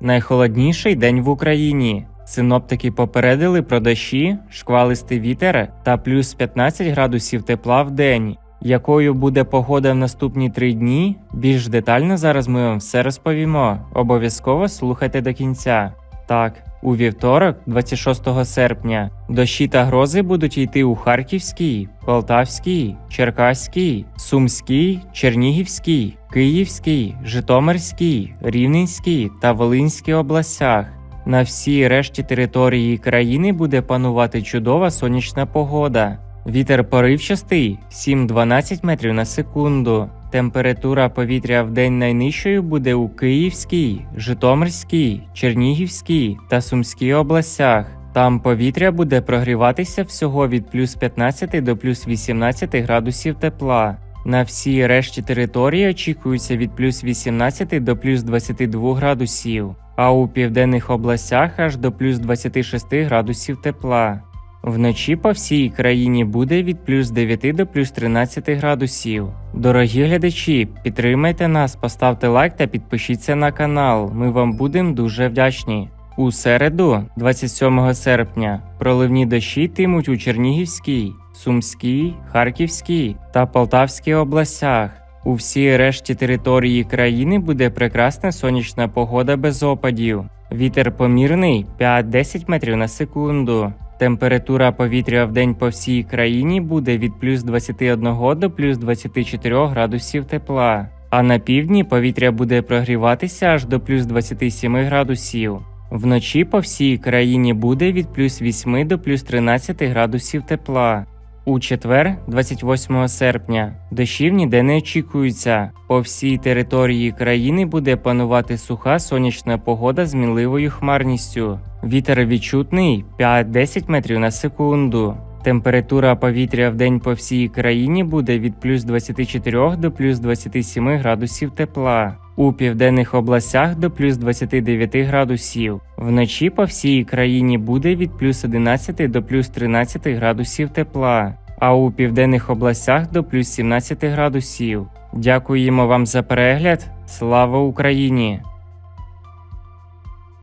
Найхолодніший день в Україні. Синоптики попередили про дощі, шквалистий вітер та плюс 15 градусів тепла в день. Якою буде погода в наступні три дні? Більш детально зараз ми вам все розповімо. Обов'язково слухайте до кінця. Так, у вівторок, 26 серпня, дощі та грози будуть йти у Харківській, Полтавській, Черкаській, Сумській, Чернігівській, Київській, Житомирській, Рівненській та Волинській областях. На всій решті території країни буде панувати чудова сонячна погода. Вітер поривчастий 7-12 метрів на секунду. Температура повітря в день найнижчою буде у Київській, Житомирській, Чернігівській та Сумській областях. Там повітря буде прогріватися всього від плюс 15 до плюс 18 градусів тепла. На всій решті території очікується від плюс 18 до плюс 22 градусів, а у південних областях аж до плюс 26 градусів тепла. Вночі по всій країні буде від плюс 9 до плюс 13 градусів. Дорогі глядачі, підтримайте нас, поставте лайк та підпишіться на канал. Ми вам будемо дуже вдячні. У середу, 27 серпня, проливні дощі йтимуть у Чернігівській, Сумській, Харківській та Полтавській областях. У всій решті території країни буде прекрасна сонячна погода без опадів. Вітер помірний 5-10 метрів на секунду. Температура повітря в день по всій країні буде від плюс 21 до плюс 24 градусів тепла. А на півдні повітря буде прогріватися аж до плюс 27 градусів. Вночі по всій країні буде від плюс 8 до плюс 13 градусів тепла. У четвер, 28 серпня, дощів ніде не очікується. По всій території країни буде панувати суха сонячна погода з мінливою хмарністю. Вітер відчутний 5-10 метрів на секунду. Температура повітря в день по всій країні буде від плюс 24 до плюс 27 градусів тепла. У південних областях до плюс 29 градусів. Вночі по всій країні буде від плюс 11 до плюс 13 градусів тепла, а у південних областях до плюс 17 градусів. Дякуємо вам за перегляд. Слава Україні!